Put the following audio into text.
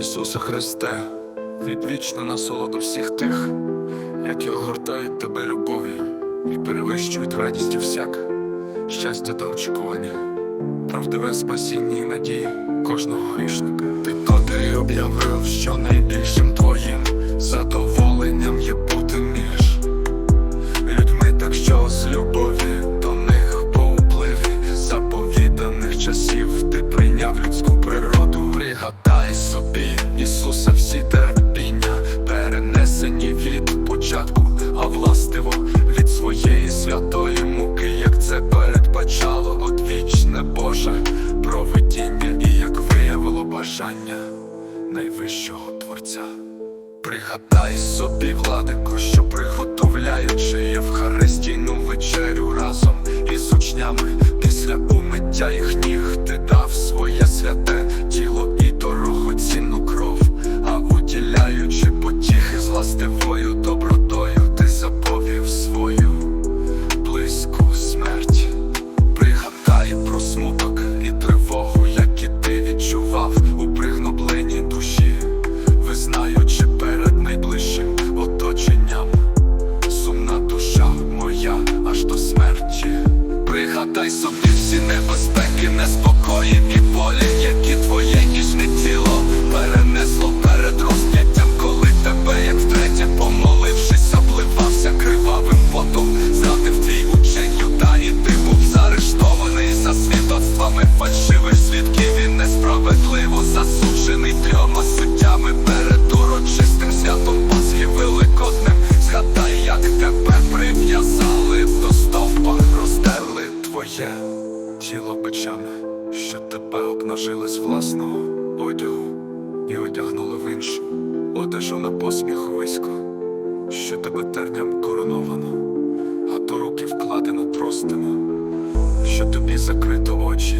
Ісусе Христе, відвічна насолоду всіх тих, які огортають тебе любов'ю і перевищують радістю всяк, щастя та очікування, правдиве спасіння і надії кожного грішника. Ти котрий об'явив, що найбільшим твоїм задоволенням є бути між людьми, так що з любові до них по впливі заповіданих часів ти прийняв людську найвищого Творця. Пригадай собі, владико, що приготовляючи Євхаристійну вечерю небезпеки, неспокої і болі, які твоє ніжне тіло одягу і одягнули в іншу одежу на посміх висько, що тебе терням короновано, а до руки вкладено простимо, що тобі закрито очі